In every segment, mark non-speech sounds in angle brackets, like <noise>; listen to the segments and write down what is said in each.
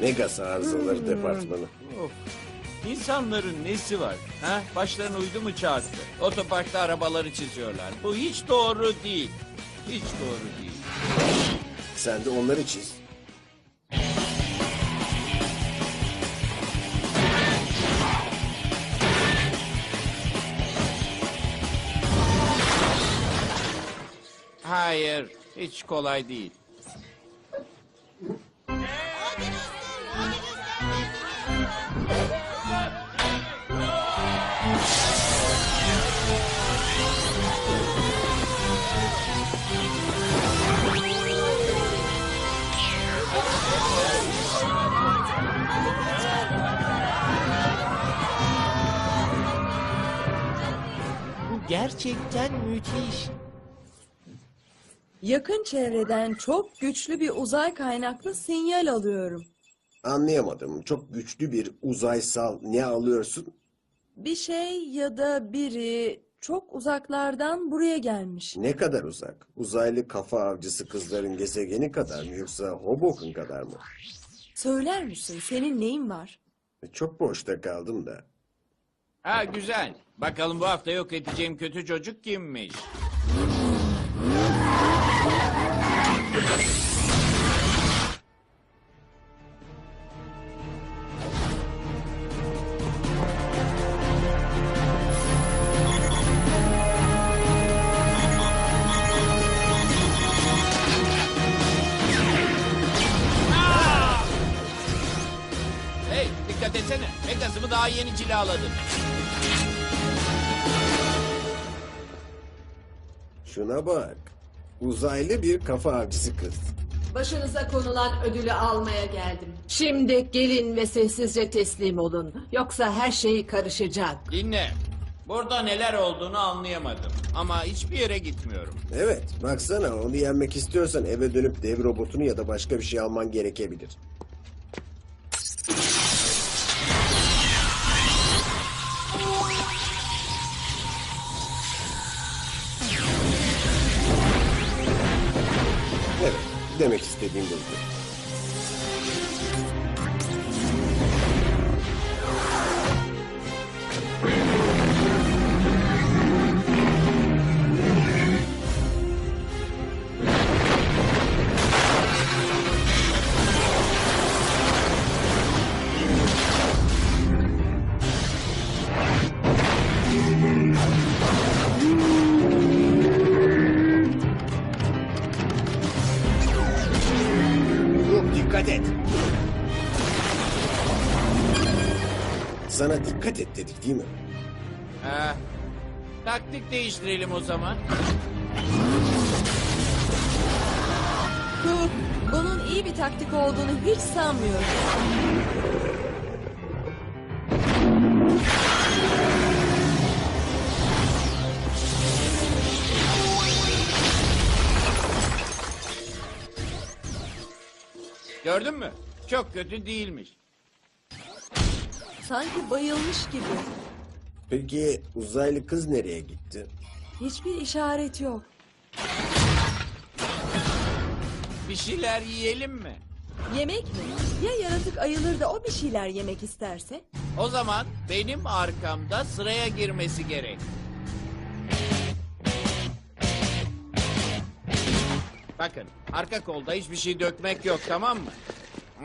Megas arızaları departmanı. Of. İnsanların nesi var? Ha? Başlarına uydu mu çarptı? Otoparkta arabaları çiziyorlar. Bu hiç doğru değil. Hiç doğru değil. Sen de onları çiz. Hayır, hiç kolay değil. Gerçekten müthiş. Yakın çevreden çok güçlü bir uzay kaynaklı sinyal alıyorum. Anlayamadım. Çok güçlü bir uzaysal ne alıyorsun? Bir şey ya da biri çok uzaklardan buraya gelmiş. Ne kadar uzak? Uzaylı kafa avcısı kızların gezegeni kadar mı yoksa Hoboken kadar mı? Söyler misin senin neyin var? Çok boşta kaldım da. Ha güzel. Bakalım bu hafta yok edeceğim kötü çocuk kimmiş? Hey dikkat etsene. Megas'ımı daha yeni cilaladım. Şuna bak. Uzaylı bir kafa avcısı kız. Başınıza konulan ödülü almaya geldim. Şimdi gelin ve sessizce teslim olun. Yoksa her şey karışacak. Dinle. Burada neler olduğunu anlayamadım. Ama hiçbir yere gitmiyorum. Evet, baksana onu yenmek istiyorsan eve dönüp dev robotunu ya da başka bir şey alman gerekebilir. Demek istediğim buydu. Dikkat et. Sana dikkat et dedik değil mi? Ha, taktik değiştirelim o zaman. Dur, bunun iyi bir taktik olduğunu hiç sanmıyorum. Gördün mü? Çok kötü değilmiş. Sanki bayılmış gibi. Peki uzaylı kız nereye gitti? Hiçbir işaret yok. Bir şeyler yiyelim mi? Yemek mi? Ya yaratık ayılır da o bir şeyler yemek isterse? O zaman benim arkamda sıraya girmesi gerek. Bakın arka kolda hiçbir şey dökmek yok tamam mı?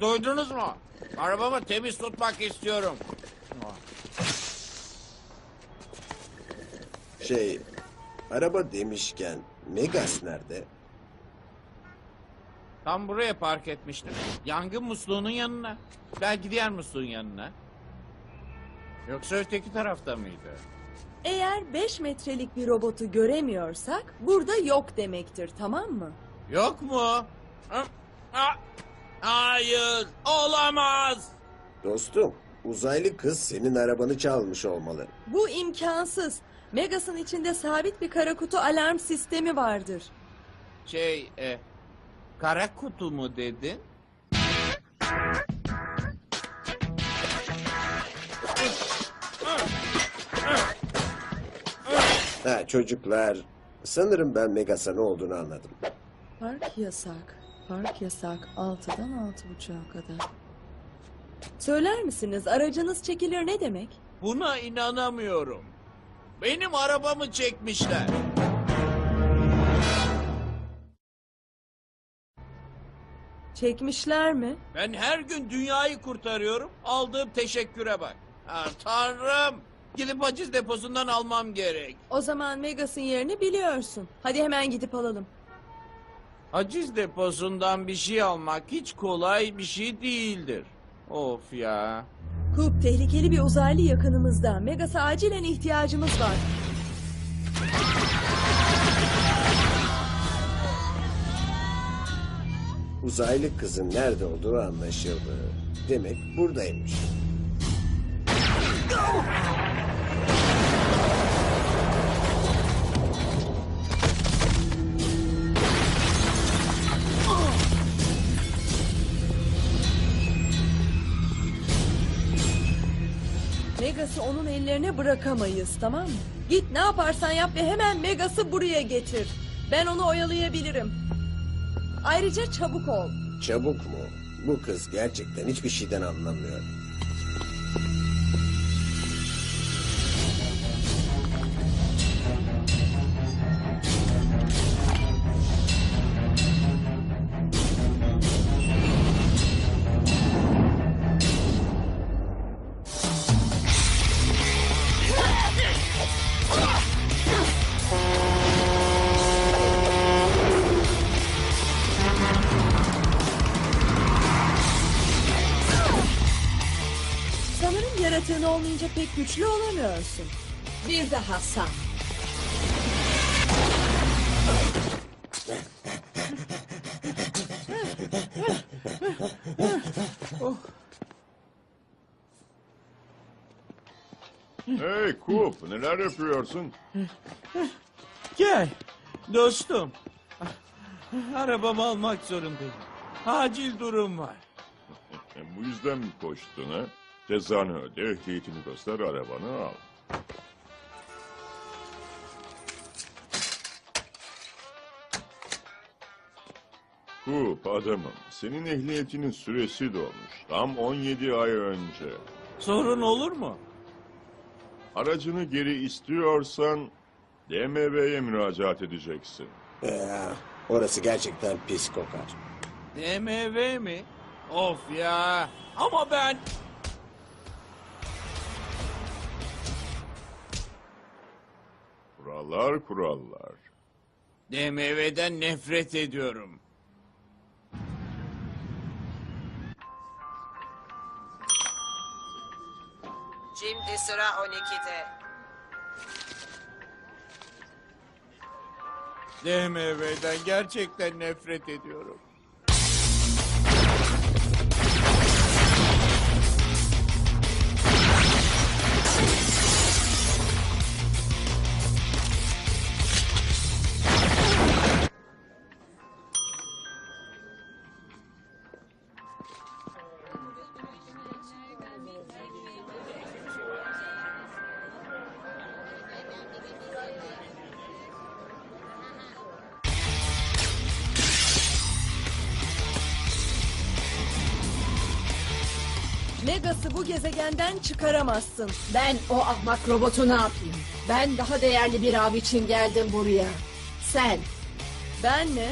Duydunuz mu? Arabamı temiz tutmak istiyorum. Şey, araba demişken Megas nerede? Tam buraya park etmiştim. Yangın musluğunun yanına. Belki diğer musluğun yanına. Yoksa öteki tarafta mıydı? Eğer 5 metrelik bir robotu göremiyorsak burada yok demektir tamam mı? Yok mu? Hı? Ha- Hayır, olamaz. Dostum, uzaylı kız senin arabanı çalmış olmalı. Bu imkansız. Megas'ın içinde sabit bir kara kutu alarm sistemi vardır. Şey, e, kara kutu mu dedin? Ha çocuklar, sanırım ben Megas'a ne olduğunu anladım. Park yasak. Park yasak 6'dan 6.30'a kadar. Söyler misiniz aracınız çekilir ne demek? Buna inanamıyorum. Benim arabamı çekmişler. Çekmişler mi? Ben her gün dünyayı kurtarıyorum. Aldığım teşekküre bak. Ha, tanrım. Gidip haciz deposundan almam gerek. O zaman Megas'ın yerini biliyorsun. Hadi hemen gidip alalım. Haciz deposundan bir şey almak hiç kolay bir şey değildir. Of ya. Kup tehlikeli bir uzaylı yakınımızda. Megas'a acilen ihtiyacımız var. Uzaylı kızın nerede olduğu anlaşıldı. Demek buradaymış. Megas'ı onun ellerine bırakamayız tamam mı? Git ne yaparsan yap ve hemen Megas'ı buraya getir. Ben onu oyalayabilirim. Ayrıca çabuk ol. Çabuk mu? Bu kız gerçekten hiçbir şeyden anlamıyor. Olmayınca pek güçlü olamıyorsun. Bir daha sağ. Hey Kup, neler yapıyorsun? Gel dostum. Arabamı almak zorundayım. Acil durum var. <laughs> E, Bu yüzden mi koştun ha? Cezanı öde, ehliyetini göster, arabanı al. Kup adamım, senin ehliyetinin süresi dolmuş. Tam 17 ay önce. Sorun olur mu? Aracını geri istiyorsan DMV'ye müracaat edeceksin. Ee, orası gerçekten pis kokar. DMV mi? Of ya. Ama ben... Kurallar kurallar. DMV'den nefret ediyorum. Şimdi sıra 12'de. DMV'den gerçekten nefret ediyorum. Megas'ı bu gezegenden çıkaramazsın. Ben o ahmak robotu ne yapayım? Ben daha değerli bir av için geldim buraya. Sen Ben mi?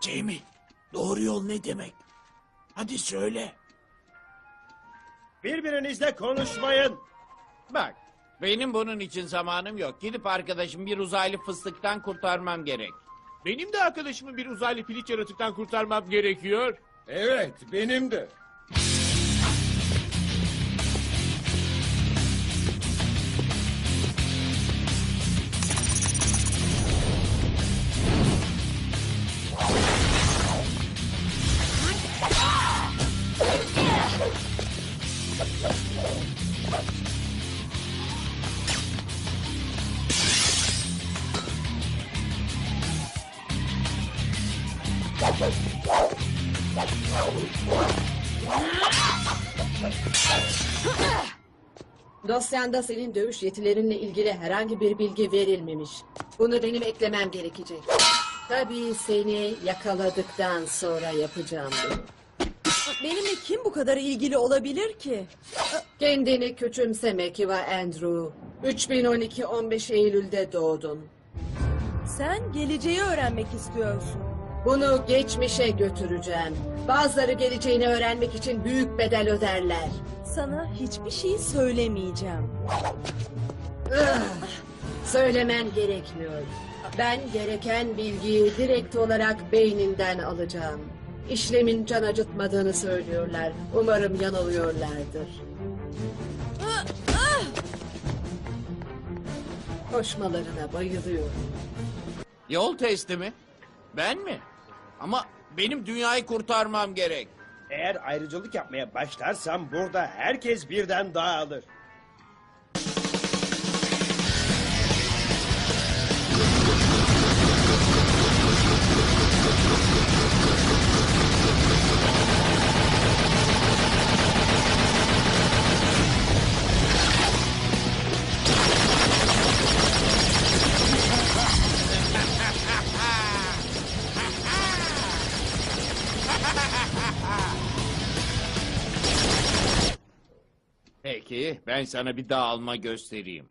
Jamie, doğru yol ne demek? Hadi söyle. Birbirinizle konuşmayın. Bak, benim bunun için zamanım yok. Gidip arkadaşım bir uzaylı fıstıktan kurtarmam gerek. Benim de arkadaşımı bir uzaylı piliç yaratıktan kurtarmam gerekiyor. Evet, benim de. Dosyanda senin dövüş yetilerinle ilgili herhangi bir bilgi verilmemiş. Bunu benim eklemem gerekecek. Tabii seni yakaladıktan sonra yapacağım bunu. Benimle kim bu kadar ilgili olabilir ki? Kendini küçümseme Kiva Andrew. 3012 15 Eylül'de doğdun. Sen geleceği öğrenmek istiyorsun. Bunu geçmişe götüreceğim. Bazıları geleceğini öğrenmek için büyük bedel öderler. Sana hiçbir şey söylemeyeceğim. Söylemen gerekmiyor. Ben gereken bilgiyi direkt olarak beyninden alacağım. İşlemin can acıtmadığını söylüyorlar. Umarım yanılıyorlardır. Koşmalarına bayılıyorum. Yol testi mi? Ben mi? Ama benim dünyayı kurtarmam gerek. Eğer ayrıcalık yapmaya başlarsam burada herkes birden dağılır. Ben sana bir dağılma göstereyim.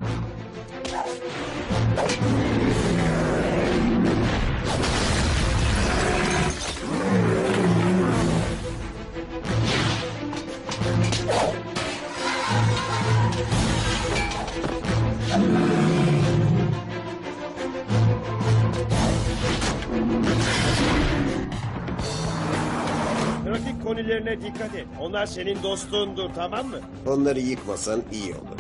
Trafik konilerine dikkat et. Onlar senin dostundur, tamam mı? Onları yıkmasan iyi olur.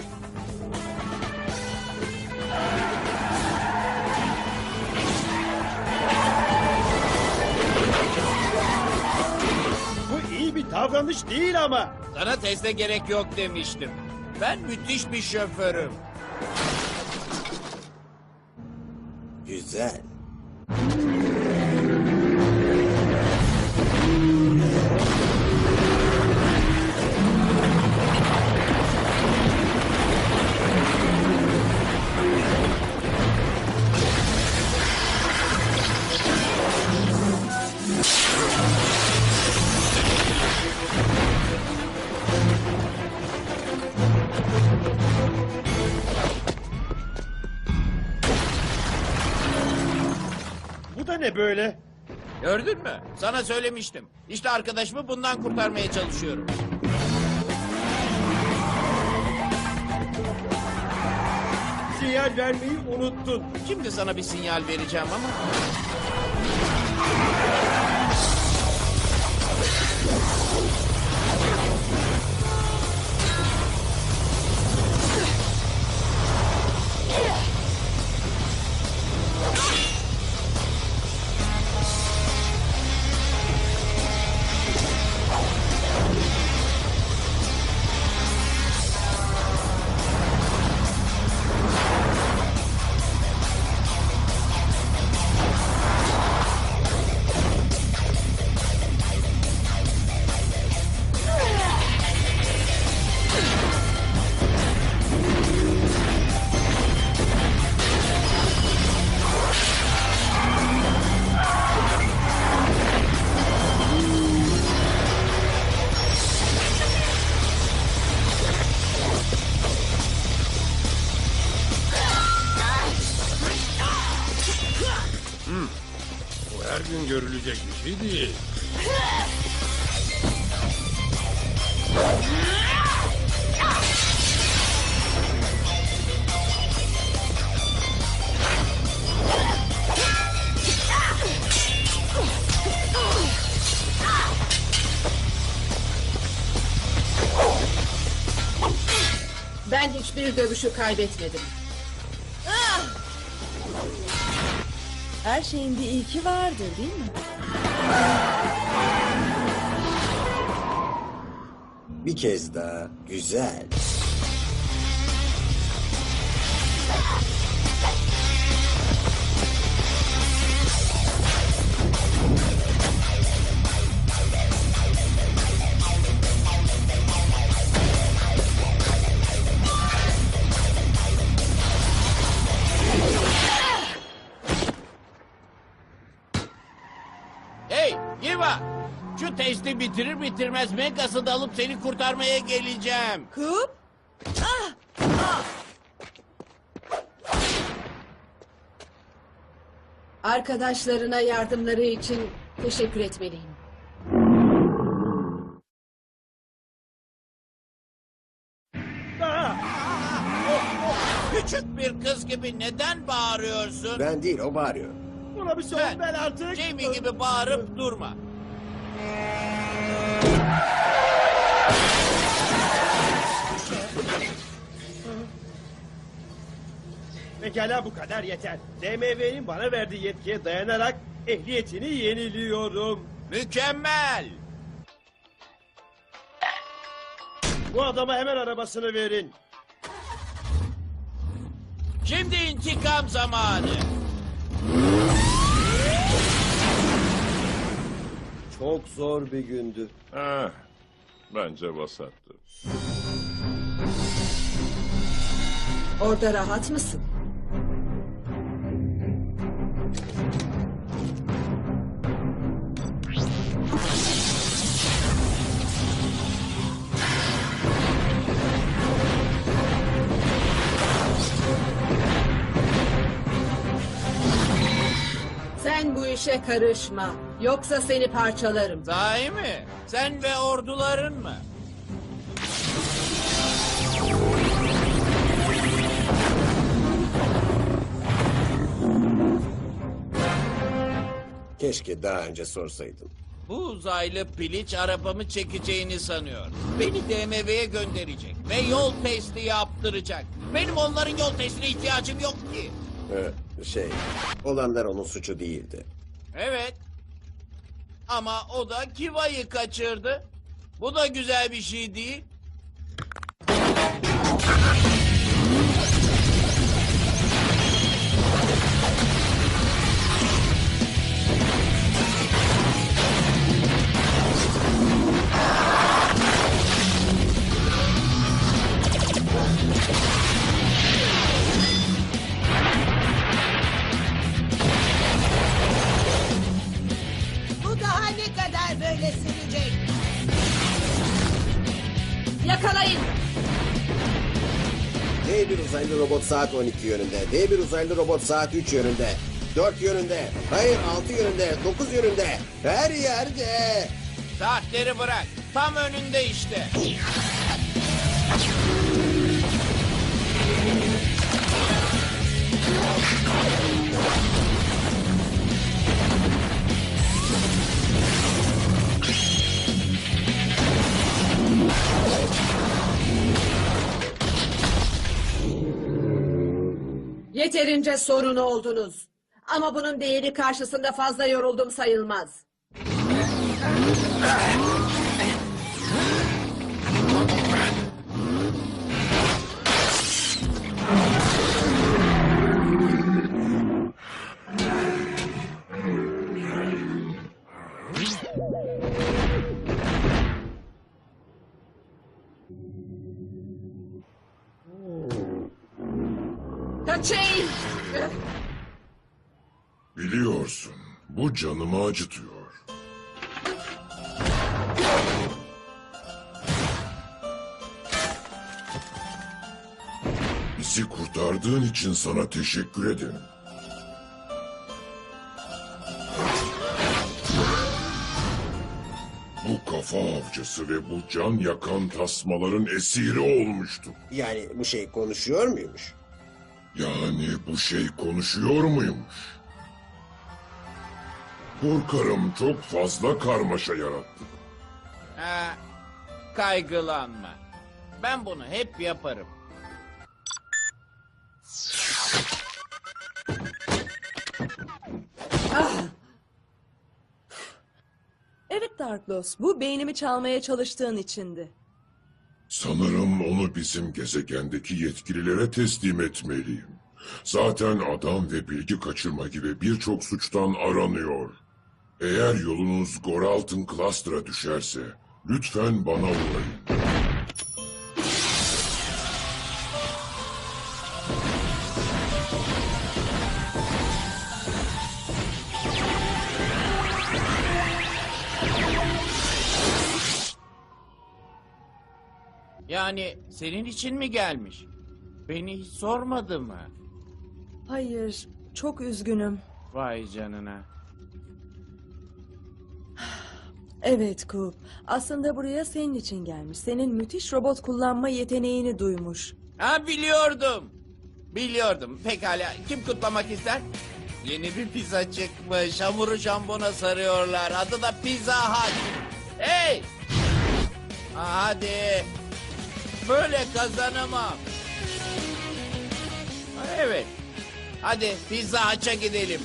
Bu iyi bir davranış değil ama. Sana teste gerek yok demiştim. Ben müthiş bir şoförüm. Güzel. Sana söylemiştim. İşte arkadaşımı bundan kurtarmaya çalışıyorum. Sinyal vermeyi unuttun. Şimdi sana bir sinyal vereceğim ama... Ben hiçbir dövüşü kaybetmedim. Her şeyin bir ilki vardır değil mi? Bir kez daha güzel. Hey Giva! Şu testi bitirir bitirmez Megas'ı da alıp seni kurtarmaya geleceğim. Kup? Arkadaşlarına yardımları için teşekkür etmeliyim. Küçük bir kız gibi neden bağırıyorsun? Ben değil o bağırıyor. Buna bir son Ben- ver artık. Jamie gibi bağırıp durma. Pekala bu kadar yeter. DMV'nin bana verdiği yetkiye dayanarak ehliyetini yeniliyorum. Mükemmel! Bu adama hemen arabasını verin. Şimdi intikam zamanı. Çok zor bir gündü. Ah, bence vasattı. Orada rahat mısın? İşe karışma. Yoksa seni parçalarım. Sahi mi? Sen ve orduların mı? Keşke daha önce sorsaydın. Bu uzaylı piliç arabamı çekeceğini sanıyor. Beni DMV'ye gönderecek ve yol testi yaptıracak. Benim onların yol testine ihtiyacım yok ki. Ee, şey, olanlar onun suçu değildi. Evet. Ama o da Kiva'yı kaçırdı. Bu da güzel bir şey değil. Saat 12 yönünde. D1 uzaylı robot saat 3 yönünde. 4 yönünde. Hayır 6 yönünde. 9 yönünde. Her yerde. Saatleri bırak. Tam önünde işte. Yeterince sorun oldunuz. Ama bunun değeri karşısında fazla yoruldum sayılmaz. Kaçayım. Biliyorsun, bu canımı acıtıyor. Bizi kurtardığın için sana teşekkür ederim. Bu kafa avcısı ve bu can yakan tasmaların esiri olmuştu. Yani bu şey konuşuyor muymuş? Yani bu şey konuşuyor muymuş? Korkarım çok fazla karmaşa yarattık. Ha, kaygılanma. Ben bunu hep yaparım. Evet Darklos, bu beynimi çalmaya çalıştığın içindi. Sanırım onu bizim gezegendeki yetkililere teslim etmeliyim. Zaten adam ve bilgi kaçırma gibi birçok suçtan aranıyor. Eğer yolunuz Goraltın Cluster'a düşerse lütfen bana uğrayın. Yani senin için mi gelmiş? Beni hiç sormadı mı? Hayır, çok üzgünüm. Vay canına. Evet Coop, aslında buraya senin için gelmiş. Senin müthiş robot kullanma yeteneğini duymuş. Ha biliyordum. Biliyordum. Pekala kim kutlamak ister? Yeni bir pizza çıkmış. Hamuru jambona sarıyorlar. Adı da Pizza Hut. Hey! Ha, Hadi. Böyle kazanamam. Evet. Hadi Pizza Hut'a gidelim.